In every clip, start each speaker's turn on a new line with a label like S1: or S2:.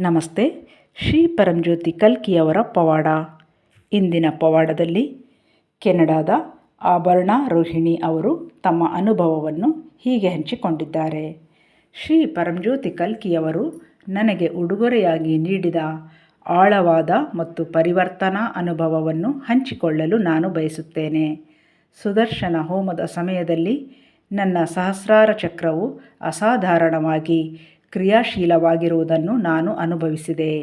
S1: ನಮಸ್ತೆ, ಶ್ರೀ ಪರಂಜ್ಯೋತಿ ಕಲ್ಕಿಯವರ ಪವಾಡ. ಇಂದಿನ ಪವಾಡದಲ್ಲಿ ಕೆನಡಾದ ಆಭರಣ ರೋಹಿಣಿ ಅವರು ತಮ್ಮ ಅನುಭವವನ್ನು ಹೀಗೆ ಹಂಚಿಕೊಂಡಿದ್ದಾರೆ. ಶ್ರೀ ಪರಂಜ್ಯೋತಿ ಕಲ್ಕಿಯವರು ನನಗೆ ಉಡುಗೊರೆಯಾಗಿ ನೀಡಿದ ಆಳವಾದ ಮತ್ತು ಪರಿವರ್ತನಾ ಅನುಭವವನ್ನು ಹಂಚಿಕೊಳ್ಳಲು ನಾನು ಬಯಸುತ್ತೇನೆ. ಸುದರ್ಶನ ಹೋಮದ ಸಮಯದಲ್ಲಿ ನನ್ನ ಸಹಸ್ರಾರ ಚಕ್ರವು ಅಸಾಧಾರಣವಾಗಿ ಕ್ರಿಯಾಶೀಲವಾಗಿರುವುದನ್ನು ನಾನು ಅನುಭವಿಸಿದೆ.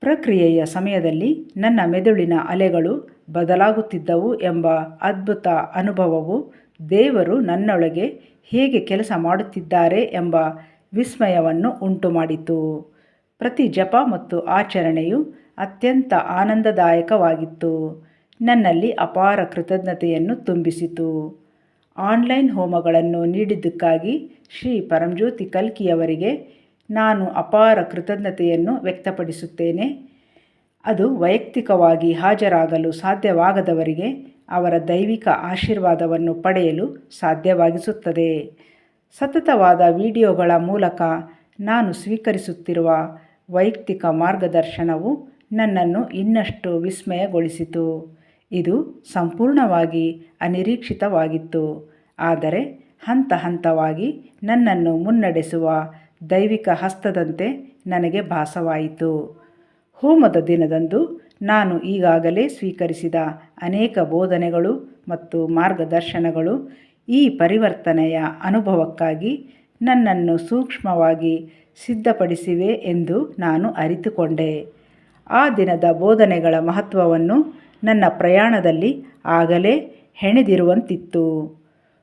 S1: ಪ್ರಕ್ರಿಯೆಯ ಸಮಯದಲ್ಲಿ ನನ್ನ ಮೆದುಳಿನ ಅಲೆಗಳು ಬದಲಾಗುತ್ತಿದ್ದವು ಎಂಬ ಅದ್ಭುತ ಅನುಭವವು ದೇವರು ನನ್ನೊಳಗೆ ಹೇಗೆ ಕೆಲಸ ಮಾಡುತ್ತಿದ್ದಾರೆ ಎಂಬ ವಿಸ್ಮಯವನ್ನು ಉಂಟುಮಾಡಿತು. ಪ್ರತಿ ಜಪ ಮತ್ತು ಆಚರಣೆಯು ಅತ್ಯಂತ ಆನಂದದಾಯಕವಾಗಿತ್ತು. ನನ್ನಲ್ಲಿ ಅಪಾರ ಕೃತಜ್ಞತೆಯನ್ನು ತುಂಬಿಸಿತು. ಆನ್ಲೈನ್ ಹೋಮಗಳನ್ನು ನೀಡಿದ್ದಕ್ಕಾಗಿ ಶ್ರೀ ಪರಂಜ್ಯೋತಿ ಕಲ್ಕಿಯವರಿಗೆ ನಾನು ಅಪಾರ ಕೃತಜ್ಞತೆಯನ್ನು ವ್ಯಕ್ತಪಡಿಸುತ್ತೇನೆ. ಅದು ವೈಯಕ್ತಿಕವಾಗಿ ಹಾಜರಾಗಲು ಸಾಧ್ಯವಾಗದವರಿಗೆ ಅವರ ದೈವಿಕ ಆಶೀರ್ವಾದವನ್ನು ಪಡೆಯಲು ಸಾಧ್ಯವಾಗಿಸುತ್ತದೆ. ಸತತವಾದ ವಿಡಿಯೋಗಳ ಮೂಲಕ ನಾನು ಸ್ವೀಕರಿಸುತ್ತಿರುವ ವೈಯಕ್ತಿಕ ಮಾರ್ಗದರ್ಶನವು ನನ್ನನ್ನು ಇನ್ನಷ್ಟು ವಿಸ್ಮಯಗೊಳಿಸಿತು. ಇದು ಸಂಪೂರ್ಣವಾಗಿ ಅನಿರೀಕ್ಷಿತವಾಗಿತ್ತು. ಆದರೆ ಹಂತ ಹಂತವಾಗಿ ನನ್ನನ್ನು ಮುನ್ನಡೆಸುವ ದೈವಿಕ ಹಸ್ತದಂತೆ ನನಗೆ ಭಾಸವಾಯಿತು. ಹೋಮದ ದಿನದಂದು ನಾನು ಈಗಾಗಲೇ ಸ್ವೀಕರಿಸಿದ ಅನೇಕ ಬೋಧನೆಗಳು ಮತ್ತು ಮಾರ್ಗದರ್ಶನಗಳು ಈ ಪರಿವರ್ತನೆಯ ಅನುಭವಕ್ಕಾಗಿ ನನ್ನನ್ನು ಸೂಕ್ಷ್ಮವಾಗಿ ಸಿದ್ಧಪಡಿಸಿವೆ ಎಂದು ನಾನು ಅರಿತುಕೊಂಡೆ. ಆ ದಿನದ ಬೋಧನೆಗಳ ಮಹತ್ವವನ್ನು ನನ್ನ ಪ್ರಯಾಣದಲ್ಲಿ ಆಗಲೇ ಹೆಣೆದಿರುವಂತಿತ್ತು.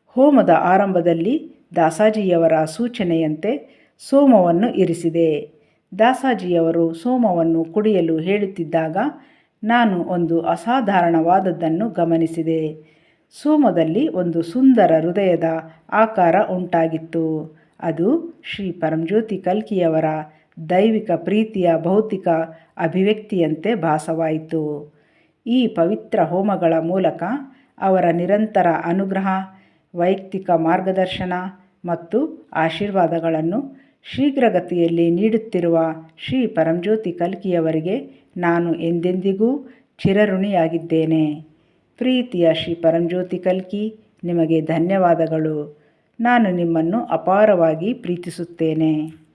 S1: ಹೋಮದ ಆರಂಭದಲ್ಲಿ ದಾಸಾಜಿಯವರ ಸೂಚನೆಯಂತೆ ಸೋಮವನ್ನು ಇರಿಸಿದೆ. ದಾಸಾಜಿಯವರು ಸೋಮವನ್ನು ಕುಡಿಯಲು ಹೇಳುತ್ತಿದ್ದಾಗ ನಾನು ಒಂದು ಅಸಾಧಾರಣವಾದದ್ದನ್ನು ಗಮನಿಸಿದೆ. ಸೋಮದಲ್ಲಿ ಒಂದು ಸುಂದರ ಹೃದಯದ ಆಕಾರ ಉಂಟಾಗಿತ್ತು. ಅದು ಶ್ರೀ ಪರಂಜ್ಯೋತಿ ಕಲ್ಕಿಯವರ ದೈವಿಕ ಪ್ರೀತಿಯ ಭೌತಿಕ ಅಭಿವ್ಯಕ್ತಿಯಂತೆ ಭಾಸವಾಯಿತು. ಈ ಪವಿತ್ರ ಹೋಮಗಳ ಮೂಲಕ ಅವರ ನಿರಂತರ ಅನುಗ್ರಹ, ವೈಯಕ್ತಿಕ ಮಾರ್ಗದರ್ಶನ ಮತ್ತು ಆಶೀರ್ವಾದಗಳನ್ನು ಶೀಘ್ರಗತಿಯಲ್ಲಿ ನೀಡುತ್ತಿರುವ ಶ್ರೀ ಪರಂಜ್ಯೋತಿ ಕಲ್ಕಿಯವರಿಗೆ ನಾನು ಎಂದೆಂದಿಗೂ ಚಿರಋಣಿಯಾಗಿದ್ದೇನೆ. ಪ್ರೀತಿಯ ಶ್ರೀ ಪರಂಜ್ಯೋತಿ ಕಲ್ಕಿ, ನಿಮಗೆ ಧನ್ಯವಾದಗಳು. ನಾನು ನಿಮ್ಮನ್ನು ಅಪಾರವಾಗಿ ಪ್ರೀತಿಸುತ್ತೇನೆ.